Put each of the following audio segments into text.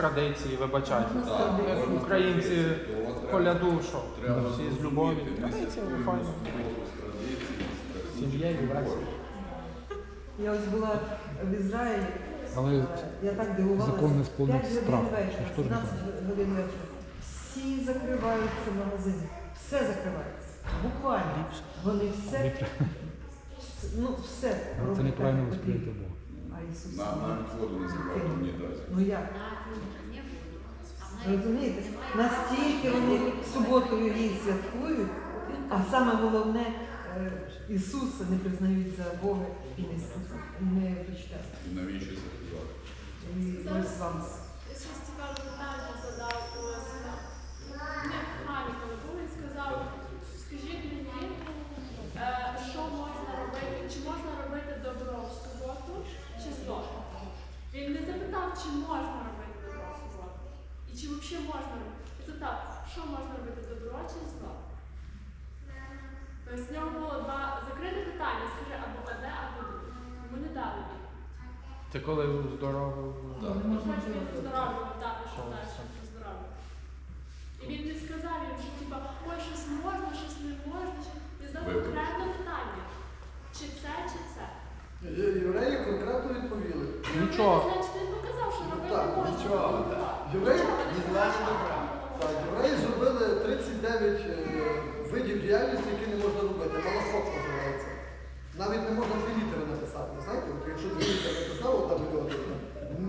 традиції, вибачайте. Традиції. Українці коляду, що всі з Традиції, місяць файно. з Сім'єю, весело. Я ось була в Ізраїлі, Але я так дивувалася. закон не сповнив 5 годин справ. вечора, Це ж теж 12 годин вечора. Всі закриваються магазини. Все закривається. Буквально. Вони все, ну все. Це неправильно як восприйняти. Бога. А Ісус. На, навіть воду не зливати в унітазі. Ну як? Розумієте? Настільки вони суботою її святкують, а саме головне, е, Ісуса не признають за Бога і не, не почитають. І навіщо це? І ми з вами. Ісус цікаве питання задав ось не хані, коли був, він сказав, скажіть мені, е, що можна робити, чи можна робити добро в суботу, чи зло? Він не запитав, чи можна робити добро в суботу, і чи взагалі можна робити. Він запитав, що можна робити добро чи зло? Тобто в нього було два закрите питання, скажи або одне, або друге. Йому не дали відповідь. Це коли здоровий. Так. Не можна Потім він цього так, що Що далі це? І він не сказав, він вже типа, ой, щось можна, щось не можна. Він задав конкретне питання. Чи це, чи це. Євреї конкретно відповіли. Нічого. Так, нічого. Євреї сказав. Так, євреї зробили 39 е, видів діяльності, які не можна робити. Малахок називається. Навіть не можна дві літери написати. Знаєте, от якщо дві літери написав, одна мільйона,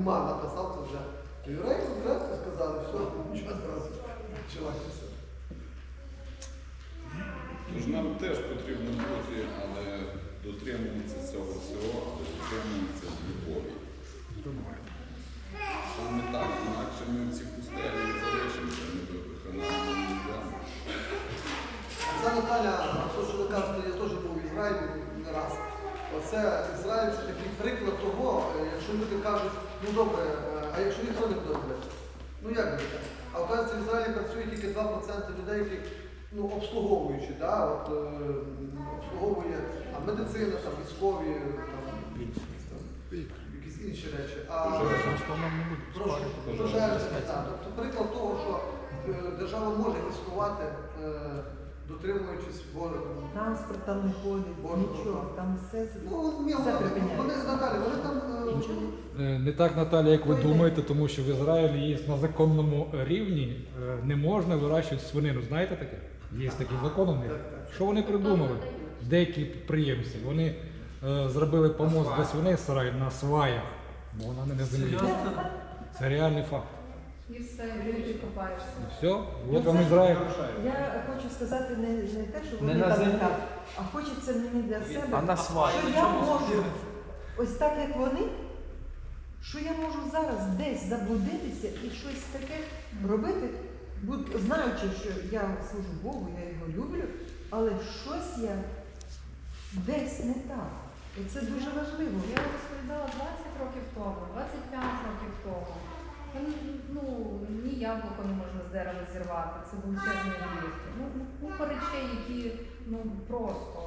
ма написав, це вже. То євреї конкретно сказали, все, нічого зразу почалося. Тож нам теж потрібно бути, але дотримуватися цього всього, але дотримуватися любові. Саме так, інакше ми в цій пустелі залишимося, ми до Ханаану не йдемо. Це Наталя, то, що ви кажете, я теж був в Ізраїлі не раз. Оце Ізраїль це такий приклад того, е, якщо люди кажуть, ну добре, е, а якщо ніхто не буде робити? Ну як буде так? А оказується, в Ізраїлі працює тільки 2% людей, які ну, обслуговуючі, да? От, е, обслуговує там, медицина, там, військові, там, там, інші речі. А пожежники, так. Тобто приклад того, що е, держава може існувати, е, дотримуючись Божого. Транспорт там не ходить, нічого, там все. Ну, вони, з Наталі, вони там е, Не так, Наталя, як ви думаєте, тому що в Ізраїлі є на законному рівні не можна вирощувати свинину. Знаєте таке? Є такий закон у них. Що вони придумали? Деякі підприємці. Вони е, зробили помост для свиней сарай на сваях, бо вона не на землі. Це реальний факт. І все, і ти копаєшся. Все, от вам Ізраїль. Я хочу сказати не, не те, що Не вони на там землі. так, а хочеться мені для себе, А на сваї. що я можу, ось так як вони, що я можу зараз десь заблудитися і щось таке робити, буд- знаючи, що я служу Богу, я його люблю, але щось я десь не так. І це дуже важливо. Я розповідала 20 років тому, 25 років тому. Ну, ні яблуко не можна з дерева зірвати, це величезні грішки. Ну, ну, купа речей, які ну просто.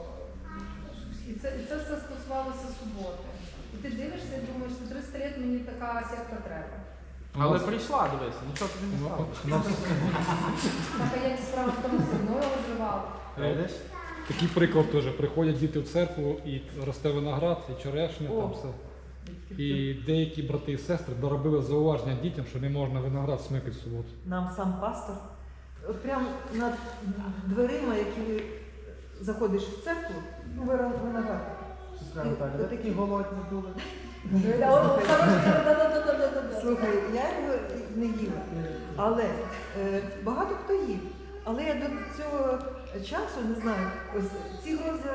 І це, і це все стосувалося суботи. І ти дивишся і думаєш, що 30 років мені така сітка треба. Але прийшла, дивися, нічого тобі не Ну, стало. Так, а як справа в тому, зі мною розривали. Такий приклад теж. Приходять діти в церкву і росте виноград, і черешня, О. там все. І деякі брати і сестри доробили зауваження дітям, що не можна виноград смикати в суботу. Нам сам пастор, от прямо над дверима, які заходиш в церкву, ну виноград. Сестра Наталя, ви такі голодні були. Слухай, я його не їла, але е, багато хто їв. Але я до цього часу не знаю, ось ці грози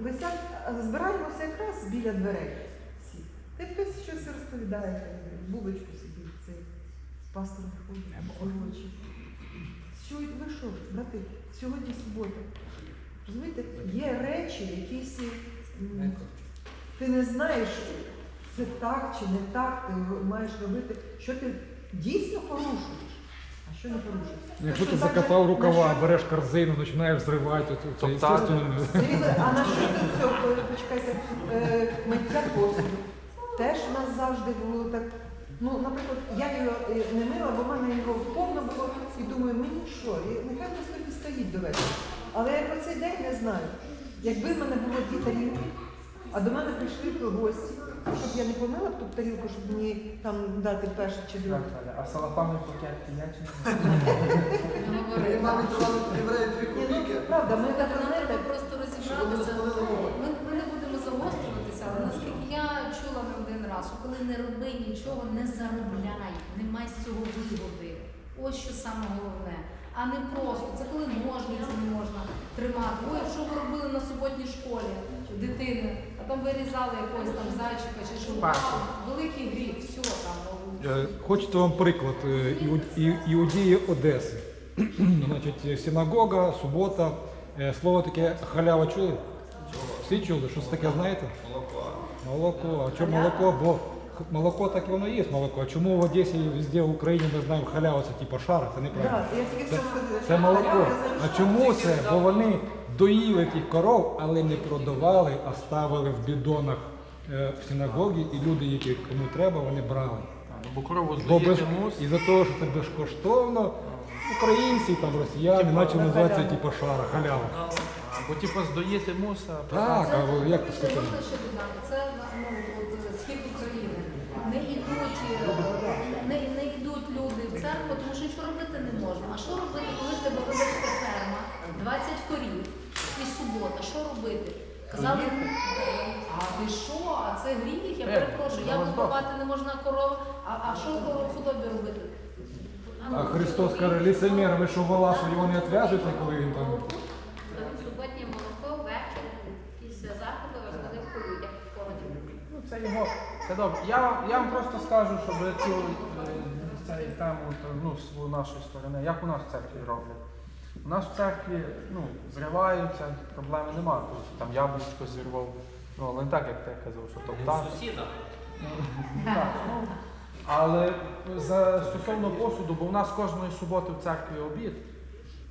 висять, збираємося якраз біля дверей. всі. Та хтось щось розповідає, булочку собі цей пастор виходить, очі. Ви що, брати, сьогодні субота. Розумієте, є речі, якісь ти не знаєш, це так чи не так, ти маєш робити, що ти дійсно порушуєш, що не порушуєш. Якщо ти закатав рукава, береш корзину, починаєш зривати, то це Топтати. естественно. Дивіться, а на що до цього, почекайте, е, миття посуду. Теж в нас завжди було так, Ну, наприклад, я його е, не мила, бо в мене його повно було, і думаю, мені що, і нехай воно собі стоїть до вечора. Але я про цей день не знаю. Якби в мене було дві тарілки, а до мене прийшли гості, щоб я не помила б ту тарілку, щоб мені там дати перше чи друге. А салатами пакет є чи ні? Мені мамі давали євреї дві Ні, ну, копійки. правда, ми так знаєте, треба просто розібратися. Ми, ми не будемо загострюватися, але наскільки я чула не один раз, що коли не роби нічого, не заробляй, не май з цього вигоди. Ось що саме головне. А не просто, це коли ножниці не можна тримати. Ой, що ви робили на суботній школі дитини, там вирізали якогось там зайчика чи шумка, Великий гріх, все там. Е, Хочете вам приклад е, іу- і- іудеї Одеси. Значить, синагога, субота. Е, Слово таке халява чули? Всі чули? Що це таке знаєте? Молоко. Молоко. А чому молоко? Бо молоко так і воно є молоко. А чому в Одесі і везде в Україні ми знаємо халява, це типу шара, це неправильно. да, я тільки Це, що це молоко. А чому це? Бо вони доїли тих коров, але не продавали, а ставили в бідонах е, в синагогі, і люди, які кому треба, вони брали. Ну, Бо корову Бо без, здоїти мус. із-за того, що це безкоштовно, українці, там, росіяни Типу, почали на називати це типу шара, халява. Бо типу здоїти муса. Так, а ви як це сказати? можна ще додати? Це ну. Не йдуть, не, не йдуть люди в церкву, тому що нічого робити не можна. А що робити, коли в тебе велика ферма, 20 корів і субота? Що робити? Казали, а ти що? А це гріх? Я Е, перепрошую, я купувати не можна коров. А, а що коров худобі робити? А Христос каже, ліцемір, ви що вола його не відв'язуєте, коли він там. Суботнє молоко ввечері після заходу розходив по людях в. Ну, це його. Це добре. Я, я вам просто скажу, щоб цю е, цей тему то, ну, з нашої сторони, як у нас в церкві роблять. У нас в церкві ну, зриваються, проблеми немає. Тобто, там яблучко зірвав. Ну, але не так, як ти казав, що топтав. Так, ну, але за стосовно посуду, бо в нас кожної суботи в церкві обід.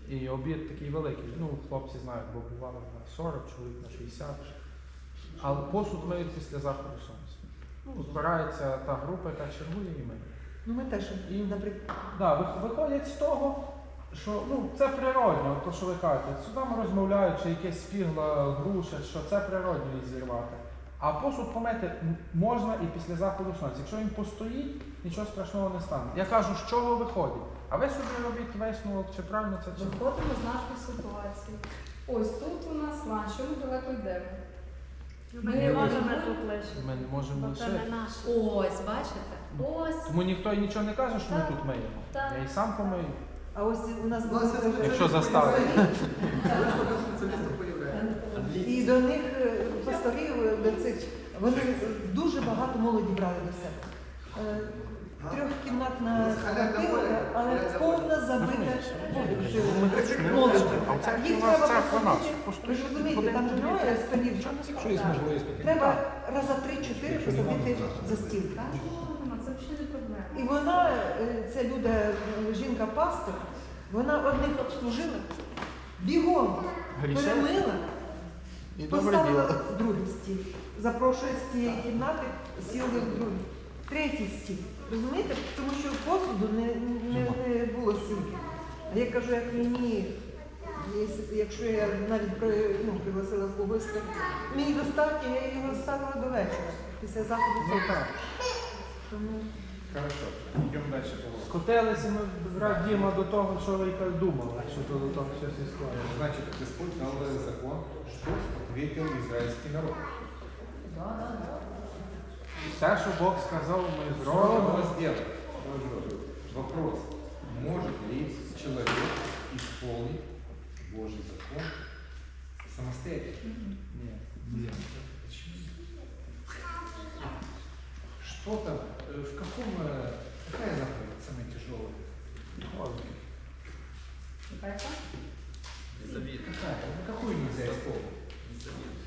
І обід такий великий. Ну, хлопці знають, бо бувало на 40 чоловік, на 60. Але посуд миють після заходу сонця. Ну, збирається та група, яка чергує і миє. Ну ми теж, І- наприклад, Да, ви- виходять з того, що ну, це природньо, то що ви кажете. Сюди ми розмовляють, чи якесь спігла, груша, що це природньо її зірвати. А посуд помити м- можна і після заходу сонця. Якщо він постоїть, нічого страшного не стане. Я кажу, з чого виходить. А ви собі робіть висновок, чи правильно це чи ні. Виходимо з нашої ситуації. Ось тут у нас ланч, що ми далеко йдемо. Ми не можемо тут лише. Ми не можемо Бо це не наше. Ось, бачите? Ось. Тому ніхто і нічого не каже, що ми Так. тут миємо. Так. Я і сам помию. а ось у нас були Якщо заставити. І до них е, пасторів, е, до цих, вони е, дуже багато молоді брали до себе. Е, Трьохкімнатна Халявна квартира, але повна забита Ми молоді. Їх треба посадити, ви ж розумієте, там же немає столів. Треба раза три-чотири посадити за стіл. Це взагалі не проблема. І вона, е, ця люда, е, жінка-пастор, вона одних обслужила, бігом перемила, поставила другий стіл. Запрошує з тієї кімнати, сіли в другий. Третій стіл. Розумієте? Тому що посуду не, не, не було стільки. А я кажу, як мені, якщо- я навіть при- ну, пригласила в гості, мені достатньо, я його ставила до вечора, після заходу Ну так. Тому Хорошо, йдемо далі по Скотилися ми брат Діма до того, що ви й думали, що то до того щось існує. Значит, Господь дал закон, что ответил израильский народ. Все, що Бог сказав, ми Что он зробимо. сделал? Вопрос, может ли человек исполнить Божий закон самостоятельно? Ні. Что-то, э, в каком, э, какая заповедь самая тяжелая? Яка? Какая? Ну, какую нельзя исполнить?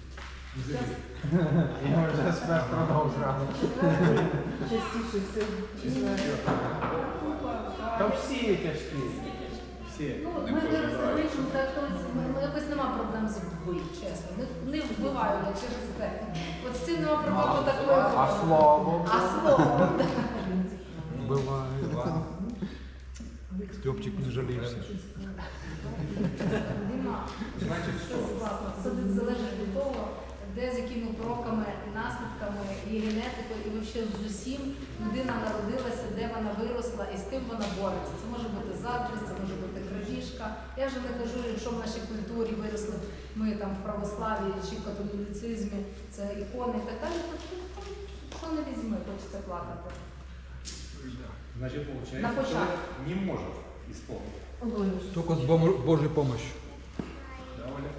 Вже себе продовжував. частіше все. Та всі тяжкі. Всі. Ну, ми вирішимо, так ну, якось нема проблем з вбив, чесно. Не, не вбиваю я через те. От з цим нема проблем такої. А слово? А слово. Бывает. Степчик не жалівся. Класно. Це залежить від того, де з якими кроками, наслідками і генетикою, і взагалі з усім людина народилася, де вона виросла і з тим вона бореться. Це може бути заздрість, це може бути крадіжка. Я вже не кажу, якщо в нашій культурі виросли ми там в православі чи в католицизмі, це ікони і так далі. то Що не візьми, хочеться плакати. Значит, На получается, початок. человек не может исполнить. Тільки з Бом- Божою допомогою. Да, Оля?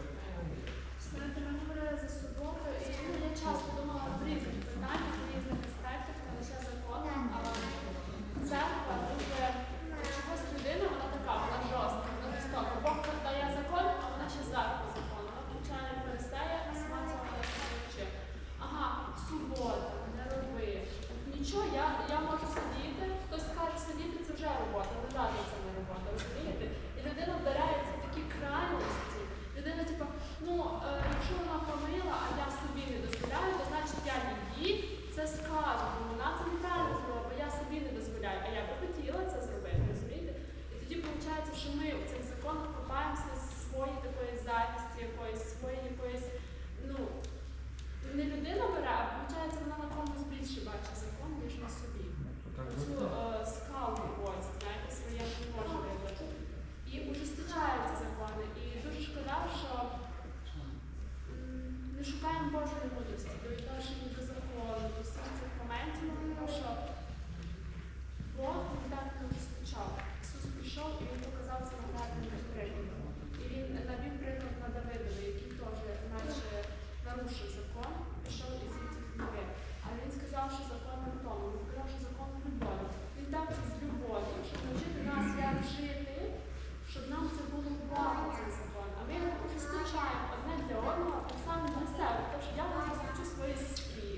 Знаєте, ми говорили за суботу, і ну, я часто думала над різними питаннями, в різних аспектах, не лише законом, але церква дуже чогось людина, вона така, вона жорстка, вона жорстока. Бог дає закон, а вона ще зверху закон. Вона включає фарисея, а сама цього не вчить. Ага, субота, не роби. Нічого, я, я можу сидіти, хтось скаже, сидіти це вже робота, лежати це не робота, розумієте? І людина вдаряється в такі крайності. Людина, типу, ну, е, якщо вона помила, а я собі не дозволяю, то значить я їй це скажу, бо вона це неправильно зробила, бо я собі не дозволяю, а я би хотіла це зробити, розумієте? І тоді виходить, що ми в цих законах копаємося з своєї такої захисті, якоїсь своєї якоїсь, ну, не людина бере, а виходить, вона на комусь більше бачить закон, ніж на собі. Цю е, скалу боці, знаєте, своє не може вибрати. І ужесточаються закони. І дуже шкода, що м, не шукаємо Божої мудрості до відношення до закону, до всіх цих моментів, тому що Бог він так не ужесточав. Ісус прийшов і він показав це наглядним прикладом. І він навів приклад на Давидові, який теж наче нарушив закон, пішов і звідти новин. А він сказав, що закон не в тому. Він сказав, що закон в любові. Він дав це з любові, щоб навчити нас, як жити, щоб нам це було благо, цей закон. А ми його ужесточаємо одне для одного, а так само для себе. Тому що я ужесточу своїй сестрі.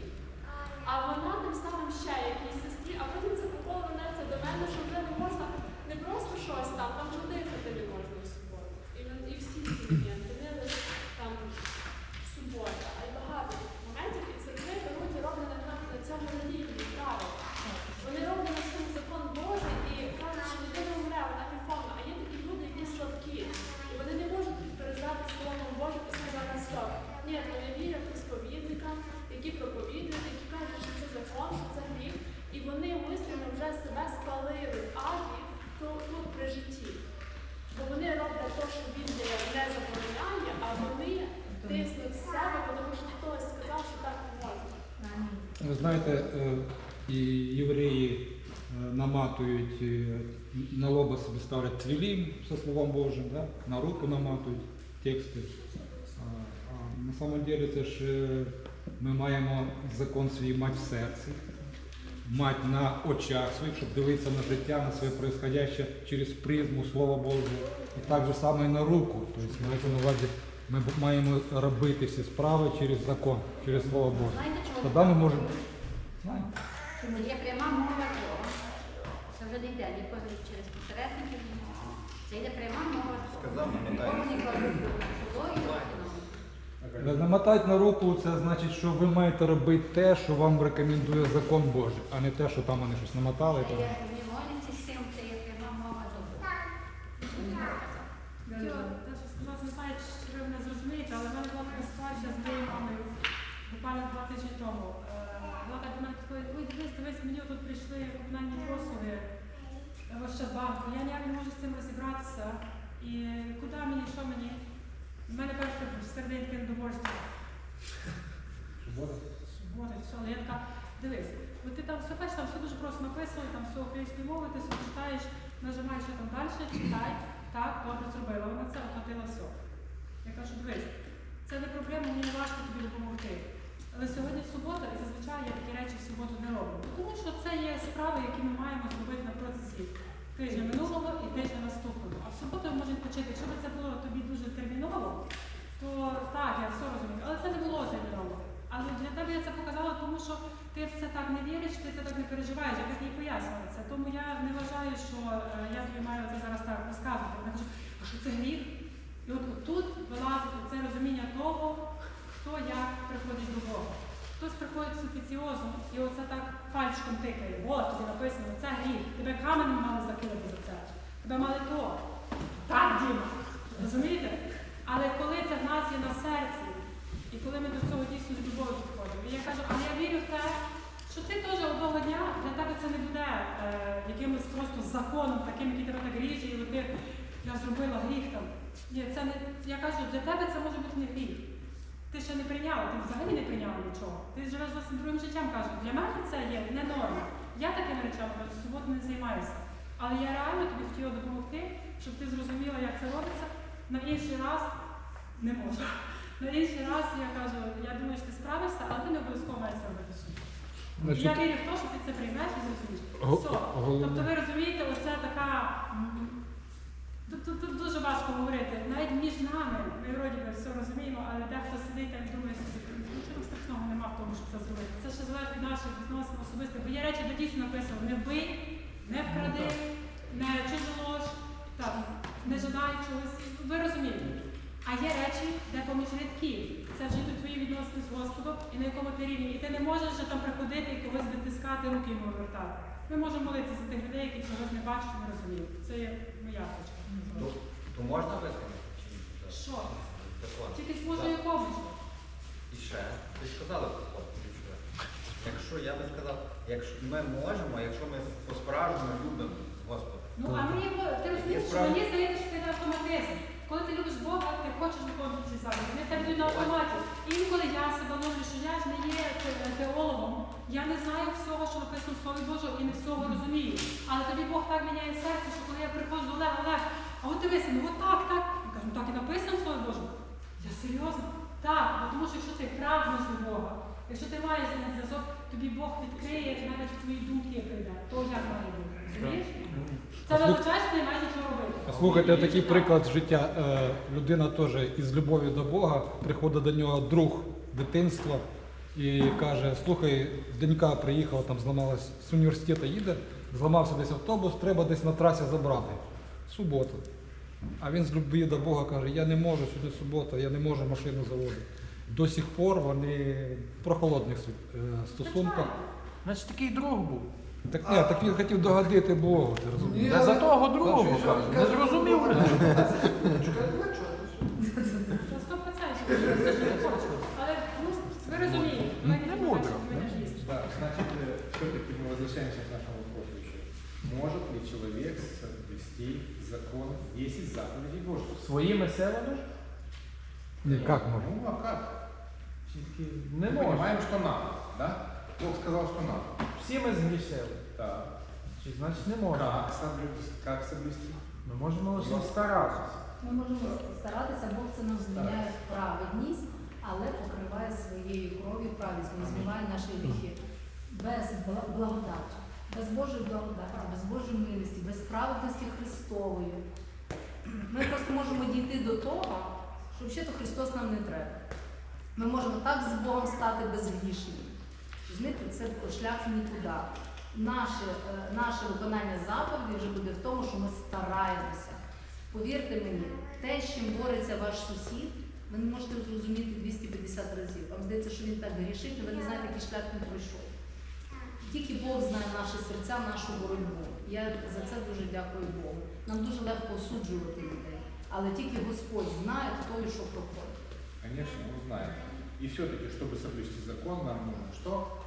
А вона тим самим ще якійсь сестрі, а потім це по колу вернеться до мене, що вже не можна не просто щось там, там вже дихати не можна в суботу. І, ми- і всі ці моменти, не лише там субота, а й багато моментів, і церкви беруть і роблять на, на цьому релігії правила. Вони роблять на цьому закон Божий і кажуть, що людина умре, вона гріховна, а є такі люди, які слабкі. І вони не можуть перездати Словом Божим і сказати стоп. Ні, вони вірять у сповідникам, які проповідують, які кажуть, що це закон, що це гріх. І вони мислено вже себе спалили в аді то- тут при житті. Бо вони роблять те, що Біблія не забороняє, а вони тиснуть з себе, тому що хтось сказав, що так не можна. Ви знаєте, е, і євреї е, наматують, е, на лоба собі ставлять твілім зі Словом Божим, да? на руку наматують тексти. А, а на самом деле це ж ми маємо закон свій мати в серці, мати на очах своїх, щоб дивитися на життя, на своє происходяще через призму Слова Божого. І так же саме і на руку. Тобто мається на увазі, ми маємо робити всі справи через закон, через Слово Боже. Знаєте? Тоді ми можемо. Чому є пряма мова Бога? Це вже не йде відповідь через посередників. Це йде пряма мова Бога. Бог не і Намотати на руку це значить, що ви маєте робити те, що вам рекомендує закон Божий, а не те, що там вони щось намотали. Це то- не всім, це є пряма мова до Бога. Сказати, не знаю, чи ви мене зрозумієте, але в мене була така ситуація з моєю мамою буквально два тижні тому. Е, Вона так до мене підходить, ой, дивись, дивись, мені тут прийшли комунальні послуги в Ощадбанку, я ніяк не можу з цим розібратися. І куди мені, що мені? В мене перше серденьке недовольство. Субота? Субота, все, але я така, дивись, бо ти там все бачиш, там все дуже просто написано, там все українською мовою, ти собі читаєш, нажимаєш що там далі, читай, так, добре зробила, вона це оплатила все. Я кажу, дивись, це не проблема, мені важко тобі допомогти. Але сьогодні субота, і зазвичай я такі речі в суботу не роблю. Тому що це є справи, які ми маємо зробити на процесі тижня минулого і тижня наступного. А в суботу ми можемо почати. Якщо б це було тобі дуже терміново, то так, я все розумію. Але це не було терміново. Але для тебе я це показала, тому що ти в це так не віриш, ти це так не переживаєш, я їй пояснювала це. Тому я не вважаю, що е, я тобі маю це зараз так розказувати. Вона каже, а що це гріх? І от тут вилазить це розуміння того, хто як приходить до Бога. Хтось приходить з офіціозом і оце так пальчиком тикає. От тобі написано, це гріх. Тебе каменем мали закинути за це. Тебе мали то. Так, Діма. Розумієте? Але коли це в нас є на серці, і коли ми до цього дійсно з любов'ю я кажу, але я вірю в те, що ти теж одного дня для тебе це не буде е, якимось просто законом, таким, який тебе так ріже, і ти я зробила гріх там. Ні, це не я кажу, для тебе це може бути не гріх. Ти ще не прийняла, ти взагалі не прийняла нічого. Ти живеш зовсім другим життям, кажу. Для мене це є не норма. Я такими речами кажу, в суботу не займаюся. Але я реально тобі хотіла допомогти, щоб ти зрозуміла, як це робиться. На інший раз не можу. На інший раз я кажу, я думаю, що ти справишся, але ти не обов'язково маєш робити собі. Значить, Я вірю в те, що ти це приймеш і зрозумієш. Все. Тобто ви розумієте, оце така. Тут, тут, тут дуже важко говорити. Навіть між нами ми вроді би все розуміємо, але дехто сидить і думає, «Ну, нічого страшного нема в тому, щоб це зробити. Це ще залежить від наших відносин особистих. Бо є речі, де дійсно написано не вбий, не вкради, не чужолож, не жадай чогось. Ви розумієте. А є речі, де рядків. Це вже йдуть твої відносини з Господом і на якому ти рівні. І ти не можеш вже там приходити і когось витискати, руки йому вертати. Ми можемо молитися за тих людей, які чогось не бачать не розуміють. Це є моя точка. То, то можна? Так. Що? Тільки з Божою помочю. І ще, ти ж казала. Якщо я би сказав, якщо ми можемо, якщо ми по-справжньому любимо Господа. Ну а мені ти розумієш, що мені здається, що це йде автоматизм. Коли ти любиш Бога, ти хочеш виконувати ці заповіді. Вони тебе на автоматі. Інколи я себе ловлю, що я ж не є те- теологом. Я не знаю всього, що написано в Слові Божому, і не всього розумію. Але тобі Бог так міняє серце, що коли я приходжу до Олега, Олег, а от дивися, ну от так, так. Я кажу, ну так і написано в Слові Божому. Я серйозно? Так, бо тому що якщо ти прагнеш до Бога, якщо ти маєш з зв'язок, тобі Бог відкриє навіть твої думки прийде. То як має бути? Розумієш? Це означає, що нічого робити. Слухайте, такий приклад життя. Е, Людина теж із любові до Бога приходить до нього друг дитинства і каже: слухай, донька приїхала, там зламалась з університету, їде, зламався десь автобус, треба десь на трасі забрати. Субота. А він з любві до Бога каже, я не можу сюди субота, я не можу машину заводити. До сих пор вони в прохолодних е, стосунках. Значить такий друг був. Так ні, так він хотів догодити Богу, ти розумієш? Та за того другого кажу. Не зрозумів. сто процентів. Це ж не хочу. Але ну, ви розумієте, ми Не не мудро. не. Да, значит, все-таки мы возвращаемся к нашему вопросу еще. Может ли человек соблюсти закон 10 заповедей Божьих? Своїми силами Ні, як може? Ну, а как? тільки не Мы можна. понимаем, что надо, да? Бог сказал, что надо. Всі ми згрішили. Так. Чи значить не можна? Как соблюсти? Как соблюсти? Ми можемо лише старатися. Ми можемо старатися, Бог це нам зміняє в праведність, але покриває своєю кров'ю праведність, змиває наші гріхи. Без благодаті, без Божої благодаті, без Божої милості, без праведності Христової. Ми просто можемо дійти до того, що взагалі Христос нам не треба. Ми можемо так з Богом стати безгрішними. Розумієте, це шлях нікуди. Наше, е, наше виконання заповіді вже буде в тому, що ми стараємося. Повірте мені, те, з чим бореться ваш сусід, ви не можете зрозуміти 250 разів. Вам здається, що він так грішить, але ви не знаєте, який шлях він пройшов. Тільки Бог знає наші серця, нашу боротьбу. Я за це дуже дякую Богу. Нам дуже легко осуджувати людей, але тільки Господь знає, хто і що проходить. Конечно, мы знаем. И все-таки, чтобы соблюсти закон, нам нужно что?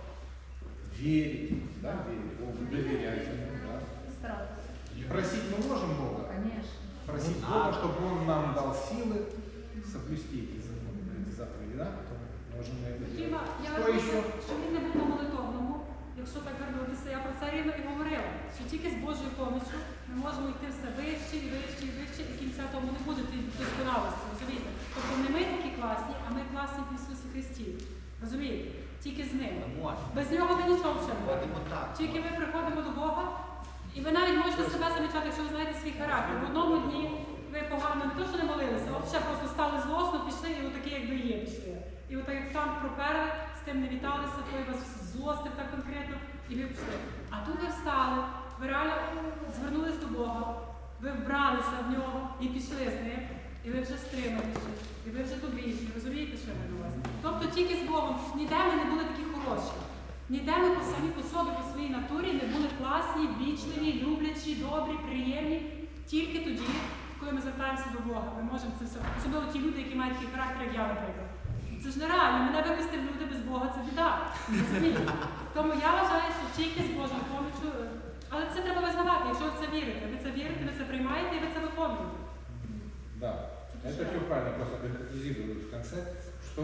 Верить, да, верить Богу, доверять Ему, да. Старатися. И просить мы можем Бога, Звісно. просить Бога, чтобы Он нам дал силы соблюсти эти законы, эти заповеди, да? Можем мы это Діма, делать. я Что рахую, еще? що він не був на молитовному. Якщо так вернутися, я про це рівно і говорила, що тільки з Божою поміччю ми можемо йти все вище і вище і вище, і кінця тому не буде тієї досконалості, розумієте? Тобто не ми такі класні, а ми класні в Ісусі Христі. Розумієте? Тільки з ним. Без нього ми нічого ще не Ходимо Тільки ми приходимо до Бога, і ви навіть можете себе замічати, якщо ви знаєте свій характер. В одному дні ви погано не то, що не молилися, а взагалі просто стали злосно, пішли і отакі, як ви є, пішли. І отак як там проперли, з тим не віталися, той вас злостив так конкретно, і ви пішли. А тут ви встали, ви реально звернулись до Бога, ви вбралися в нього і пішли з ним. І ви вже стриманіші, і ви вже добріші, розумієте, що я увазі? Тобто тільки з Богом ніде ми не були такі хороші. Ніде ми по самі по собі, по своїй натурі не були класні, вічливі, люблячі, добрі, приємні. Тільки тоді, коли ми звертаємося до Бога, ми можемо це все. Особливо ті люди, які мають такий характер, як я, наприклад. Це ж нереально, мене випустив люди без Бога, це біда. Розумієте? Тому я вважаю, що тільки з Божою помічю. Але це треба визнавати, якщо ви це вірите. Ви це вірите, ви це приймаєте і ви це виконуєте. Да, это все правильно, просто конкретизирую в конце, что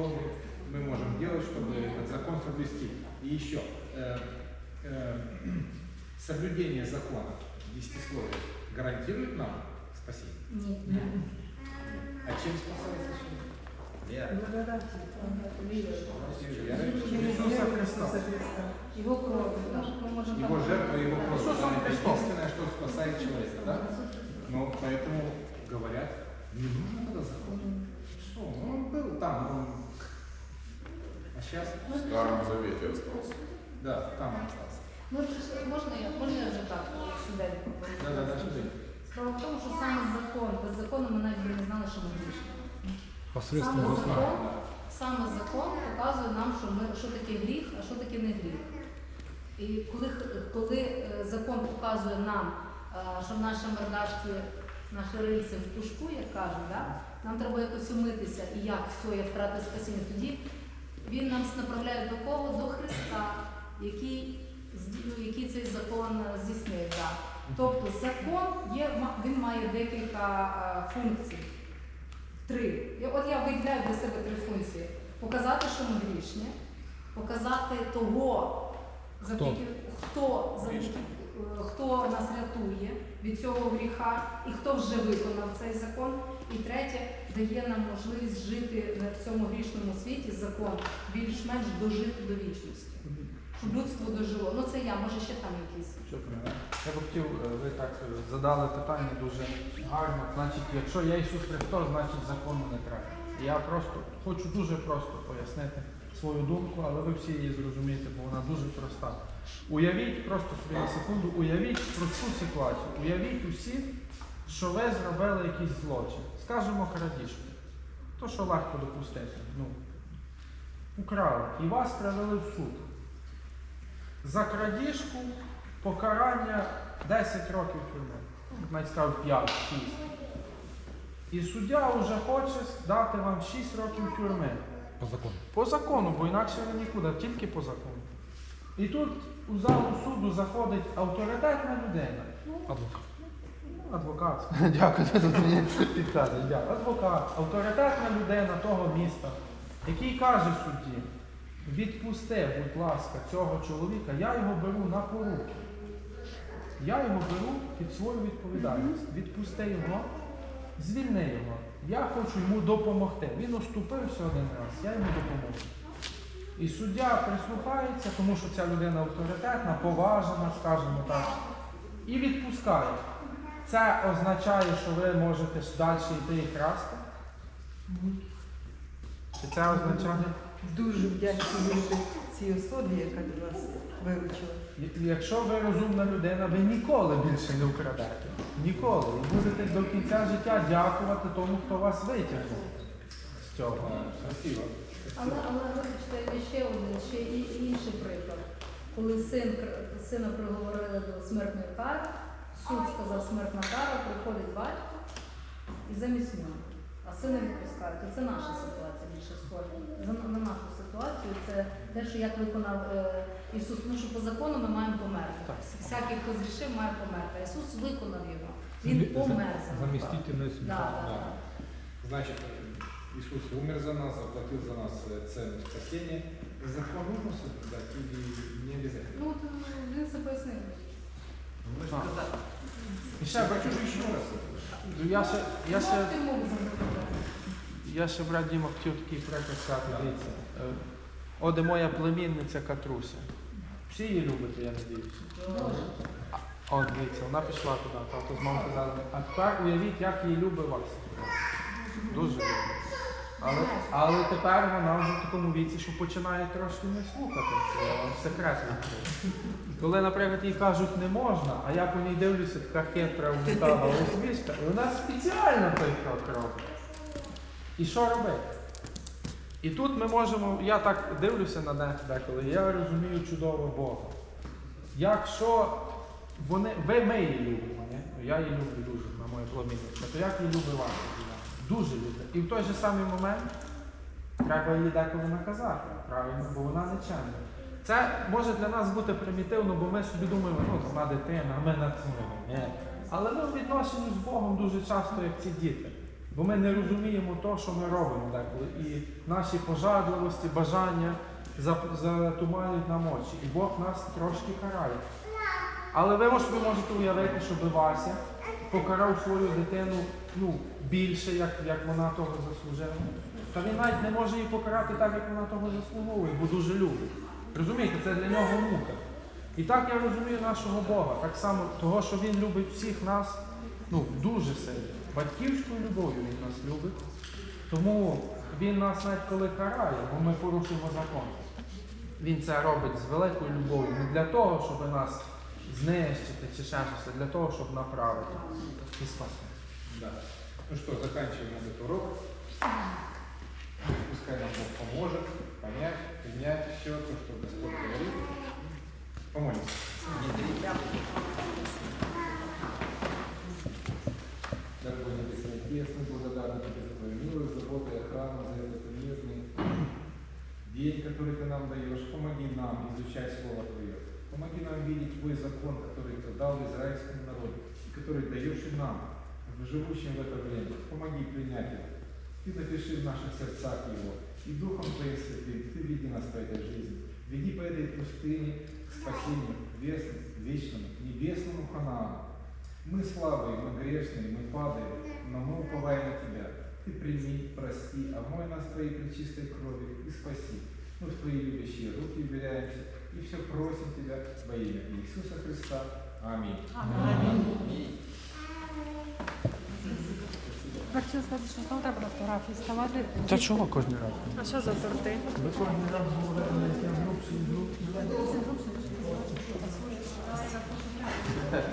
мы можем делать, чтобы этот закон соблюсти. И еще, э, э, соблюдение закона, десятисловия, гарантирует нам спасение? Ні. А чем спасается человек? Вера. Верой в Через Иисуса віру в Христа. Ісуса Христа. Його кров, так. Ми можемо Его так- жертва, его кровь. Иисусом Это Христом. единственное, что спасает человека, да? Но поэтому говорят, не нужно тогда закон. Что, ну, он был там, он... А сейчас, В Старому Завіті остался. да, там он остался. Ну, можна я, можна я вже так швиденько Да, да, да, сюда. Справа в тому, що саме закон, без закону ми навіть би не знали, що ми грішні. Посредством Саме закона. закон, саме закон показує нам, що ми що таке гріх, а що таке не гріх. І коли, коли е, закон показує нам, е, що в нашій мордашці, наше рильце в пушку, як кажуть, да? нам треба якось умитися і як все, я втратив спасіння. Тоді він нас направляє до кого? До Христа, який, ну, який цей закон е, здійснив. Да. Тобто закон є, він має декілька е, функцій. Три. От я виділяю для себе три функції: показати, що ми грішні, показати того, завдяки, хто, завдяки, хто нас рятує від цього гріха і хто вже виконав цей закон. І третє, дає нам можливість жити на цьому грішному світі закон більш-менш дожити до вічності. Щоб людство дожило. Ну це я, може ще там якісь. Що ти? Я б хотів, е, ви так е, задали питання дуже гарно. Значить, якщо я Ісус Христос, значить закону не треба. Я просто хочу дуже просто пояснити свою думку, але ви всі її зрозумієте, бо вона дуже проста. Уявіть просто собі на секунду, уявіть просту ситуацію. Уявіть усі, що ви зробили якийсь злочин. Скажімо, крадіжку. То, що легко допустити. Ну, украли. І вас привели в суд. За крадіжку покарання 10 років тюрми. Навіть скажу 5, 6. І суддя вже хоче дати вам 6 років тюрми. По закону. По закону, бо інакше ви нікуди, тільки по закону. І тут у залу суду заходить авторитетна людина. Адвокат. Ну, Адвокат. Дякую, тут мені підказуєш. Дякую. Адвокат, авторитетна людина того міста, який каже судді, відпусти, будь ласка, цього чоловіка, я його беру на поруки. Я його беру під свою відповідальність. Відпусти його, звільни його. Я хочу йому допомогти. Він оступився один раз, я йому допоможу. І суддя прислухається, тому що ця людина авторитетна, поважена, скажімо так, і відпускає. Це означає, що ви можете далі йти і красти? Чи це означає? Дуже вдячні цій особі, яка до вас виручила. Якщо ви розумна людина, ви ніколи більше не вкрадете. Ніколи. І будете до кінця життя дякувати тому, хто вас витягнув з цього. Спасибо. Але, але вибачте, є ще один, ще і, інший приклад. Коли син, сина приговорили до смертної кари, суд сказав смертна кара, приходить батько і замість нього. А сина відпускають. І Це наша ситуація більше схожа. За на нашу ситуацію це те, що як виконав е, Ісус. Тому що по закону ми маємо померти. Всякий, хто зрішив, має померти. Ісус виконав його. Він помер за нас. Да, да, Да. да. Иисус умер за нас, заплатил за нас э, цену спасения. Закон нужно соблюдать или не обязательно? Ну, він пояснив. А. ще Я бачу, хочу еще раз. я ще, я ще, забрати. я ще брат Діма хотів такий приклад сказати, дивіться. Е, Оде моя племінниця Катруся. Всі її любите, я надіюся. О, дивіться, вона пішла туди, тато з мамою казали. А тепер уявіть, як її любить вас. Дуже любить. Але, але тепер вона вже в такому віці, що починає трошки не слухати. Це секрет відкрию. Коли, наприклад, їй кажуть не можна, а я по ній дивлюся, така хитра, вмикала усмішка, і вона спеціально той крок робить. І що робити? І тут ми можемо, я так дивлюся на них деколи, я розумію чудово Бога. Якщо вони, ви ми її любимо? Ну, я її люблю дуже на моє племінництво, то як її любить земля? Дуже любить. І в той же самий момент треба її деколи наказати, правильно, бо вона нечемна. Це може для нас бути примітивно, бо ми собі думаємо, ну вона дитина, ми на цьому. Але ми в відношенні з Богом дуже часто, як ці діти. Бо ми не розуміємо того, що ми робимо деколи. І наші пожадливості, бажання затуманюють нам очі. І Бог нас трошки карає. Але ви можете уявити, щоб Вася покарав свою дитину ну, більше, як, як вона того заслужила. Та він навіть не може її покарати так, як вона того заслуговує, бо дуже любить. Розумієте, це для нього мука. І так я розумію нашого Бога, так само того, що Він любить всіх нас ну, дуже сильно. Батьківською любов'ю Він нас любить. Тому Він нас навіть коли карає, бо ми порушуємо закон. Він це робить з великою любов'ю, не для того, щоб нас знищити чи ще щось, для того, щоб направити і спасти. Да. Ну что, заканчиваем этот урок. Пускай нам Бог поможет понять, принять все то, что Господь говорит. Помолимся. Дорогой Небесный Отец, мы благодарны Тебе за Твою милость, заботу и охрану, за этот мирный день, который Ты нам даешь. Помоги нам изучать Слово Твое. Помоги нам видеть Твой закон, который Ты дал израильскому народу, и который даешь и нам, живущим в это время. Помоги принять его. Ты напиши в наших сердцах его. И Духом Твоим Святым Ты веди нас по этой жизни. Веди по этой пустыне к спасению, к вечному, небесному Ханаану. Мы слабые, мы грешные, мы падаем, но мы уповаем на Тебя. Ты прими, прости, омой нас Твоей пречистой кровью и спаси. Мы в Твои любящие руки уверяемся и все просим Тебя во имя Иисуса Христа. Аминь. Я хотіла сказати, що знову треба на фотографії ставати. Та чого кожен раз? А що за торти? Ви кожен раз говорили, як я груп, грубший. Як